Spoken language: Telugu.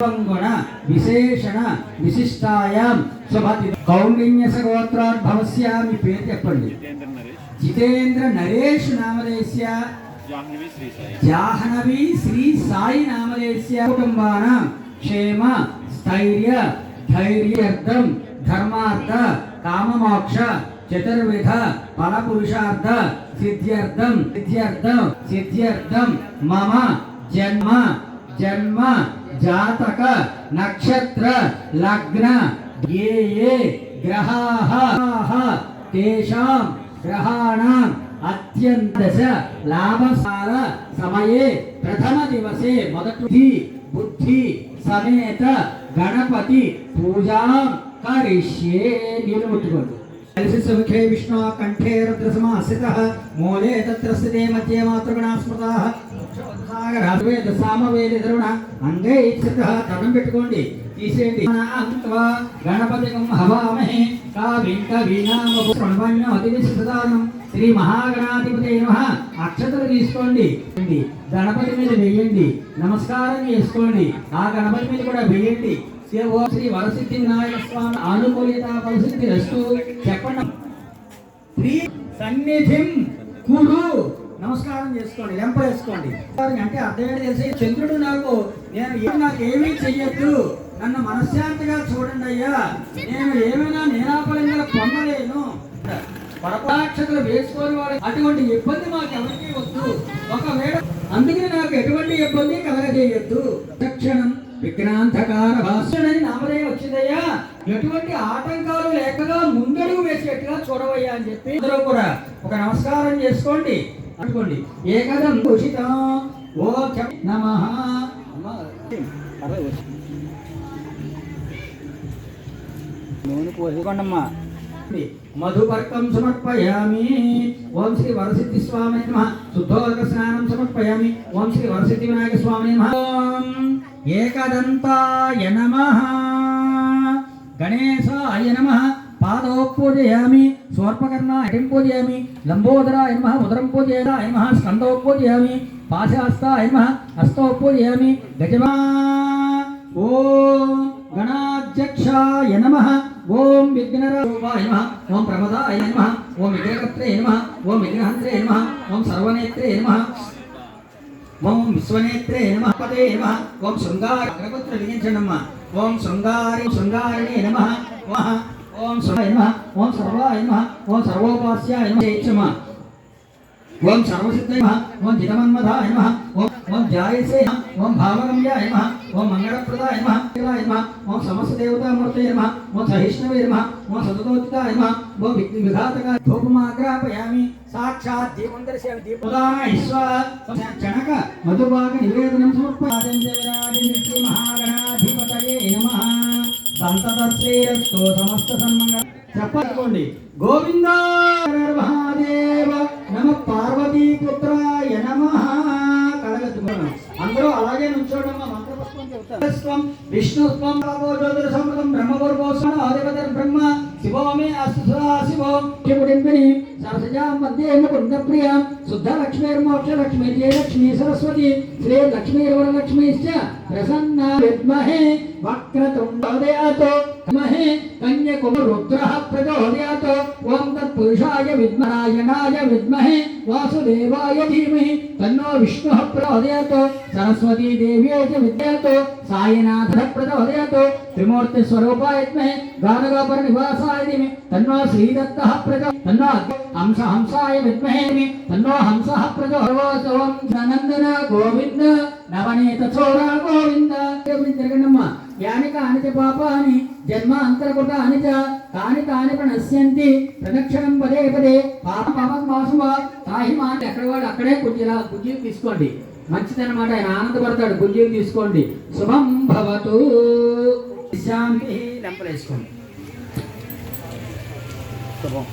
గుణ విశేషణ విశిష్టాయాం. శుభతి కౌండిన్య సగోత్రోద్భవస్య మీ పేరు చెప్పండి. జితేంద్ర నరేష్ నామదేశ్య జాహ్నవి శ్రీ సాయి నామదేశ్య కుటుంబాన క్షేమ స్థైర్య ధైర్యార్థం ధర్మార్థ కామమోక్ష చతుర్విధ ఫల పురుషార్థ సిద్ధ్యర్థం సిద్ధ్యర్థం సిద్ధ్యర్థం మమ జన్మ జన్మ జాతక నక్షత్ర లగ్న ఏ ఏ గ్రహాः తేషాం గ్రహాణాం అత్యంతశ లాభసాల సమయే ప్రథమ దివసే మొదటి బుద్ధి సమేత గణపతి పూజాం కరిష్యే నీళ్ళు ముట్టుకోండి కలిసి సుముఖే విష్ణు కంఠే రుద్రసమాశ్రిత మూలే తత్ర స్థితే మధ్యే మాతృగణా స్మృతా సాగరాద్వేద సామవేద ద్రవణ అంగే ఇచ్చత తరం పెట్టుకోండి. తీసేయండి. అంత్వా గణపతి హవామహే కావిం అతిథి సిద్ధదానం శ్రీ మహాగణాధిపతి నమ. అక్షతలు తీసుకోండి. గణపతి మీద వేయండి. నమస్కారం చేసుకోండి. ఆ గణపతి మీద కూడా వేయండి. శ్రీ ఓ శ్రీ వరసిద్ధి వినాయక స్వామి ఆనుకూలిత పరిస్థితి రస్తు. చెప్పండి. శ్రీ సన్నిధిం కురు. నమస్కారం చేసుకోండి లెంప వేసుకోండి. అంటే అర్థం ఏంటి తెలిసి చంద్రుడు నాకు నేను నాకు ఏమీ చెయ్యొద్దు. నన్ను మనశ్శాంతిగా చూడండి అయ్యా. నేను ఏమైనా నేనాపలంగా పొందలేను. పరపాక్షతలు వేసుకోని వాడు అటువంటి ఇబ్బంది మాకు ఎవరికి వద్దు. ఒకవేళ అందుకని నాకు ఎటువంటి ఇబ్బంది కలగజేయొద్దు. తక్షణం విఘ్నాంతకార భాషణని నామలే వచ్చిందయ్యా. ఎటువంటి ఆటంకాలు లేకగా ముందడుగు వేసేట్టుగా చూడవయ్యా అని చెప్పి అందరూ కూడా ఒక నమస్కారం చేసుకోండి. అనుకోండి. ఏకదం ఓ నమ. నూనె పోసుకోండమ్మా మధుపర్కం సమర్పయామి. ఓం శ్రీ వరసిద్ధి స్వామి నమ. శుద్ధోదక స్నానం సమర్పయామి. ఓం శ్రీ వరసిద్ధి వినాయక స్వామి నమ. ఏకదంతాయ నమ. గణేశాయ నమ. పాదో స్వర్పకర్ణ స్వర్పకర్ణాయ పూజయామి లంబోదరాయ నమ ఉదరం పూజయాయ నమ స్కందో పూజయామి పాశాస్తాయ నమ గజమా ఓం గణాధ్యక్షాయ నమ ఓం విఘ్నరూపాయ నమ ఓం ప్రమదాయ నమ ఓం విఘ్నకర్త్రే నమ ఓం విఘ్నహంత్రే నమ ఓం సర్వనేత్రే నమ ఓం విశ్వనేత్రే నమ పదే నమ ఓం శృంగార అగ్రపత్ర విధించండమ్మ ఓం శృంగారి శృంగారిణే నమ. ఓం సర్వాయ నమ. ఓం సర్వాయ నమ. ఓం సర్వోపాస్యాయ నమ. చేక్షమ ఓం సర్వసిద్ధాయ నమః. ఓం జితమన్మధాయ నమః. ఓం ఓం జాయసే నమః. ఓం భావగమ్యాయ నమః. ఓం మంగళప్రదాయ నమః. శివాయ నమః. ఓం సమస్త దేవతామూర్తయ నమః. ఓం సహిష్ణవే నమః. ఓం సతతోత్తాయ నమః. ఓం విఘ్న విఘాతకాయ ధూపమాగ్రాపయామి సాక్షాత్ దీపం దర్శయామి. దీపదాయ స్వ చణక మధుభాగ నివేదనం సమర్పయామి శ్రీ మహాగణాధిపతయే నమః. సంతత శ్రేయస్తో సమస్త సన్మంగళ చెప్పండి గోవింద మహాదేవ నమ పార్వతీ పుత్రాయ నమ కలగదు అందరూ అలాగే నుంచోడమ్మ మంత్రపుష్పం చెప్తారు. విష్ణుత్వం బాబో జ్యోతిర సమృతం బ్రహ్మవర్గోత్సవ ఆదిపతర్ బ్రహ్మ శివోమే అస్తు సదా శివో శివుడింపిని సరసజాం మధ్య కుండ ప్రియ శుద్ధ లక్ష్మీర్మోక్ష లక్ష్మీ జయలక్ష్మీ సరస్వతి శ్రీ లక్ష్మీర్వరలక్ష్మీశ్చ ప్రసన్న విద్మహే వక్రతుండోదయాతో మహే కన్యకుమరుద్రః ప్రచోదయాత్ ఓం తత్పురుషాయ విద్మనాయనాయ విద్మహే వాసుదేవాయ ధీమహి తన్నో విష్ణుః ప్రచోదయాత్ సరస్వతీ దేవ్యై చ విద్యాత్ సాయినాథः ప్రచోదయాత్ త్రిమూర్తి స్వరూపాయ విద్మహే గానగాపర నివాసాయ ధీమహి తన్నో శ్రీదత్తः ప్రచో తన్నో హంస హంసాయ విద్మహే తన్నో హంసः ప్రచోదయాత్ ఓం నందన గోవింద నవనీత చోర గోవింద తిరగండమ్మా యాని కాని చ పాపాని జన్మ అంతరకుట అని కాని కాని ప్రణశ్యంతి ప్రదక్షిణం పదే పదే పాప పాపం వాసువ తాహి మాట ఎక్కడ వాడు అక్కడే కుజ్జిరా కుజ్జి తీసుకోండి మంచిదన్నమాట ఆయన ఆనందపడతాడు కుజ్జి తీసుకోండి శుభం భవతు శాంతి లెంపలేసుకోండి శుభం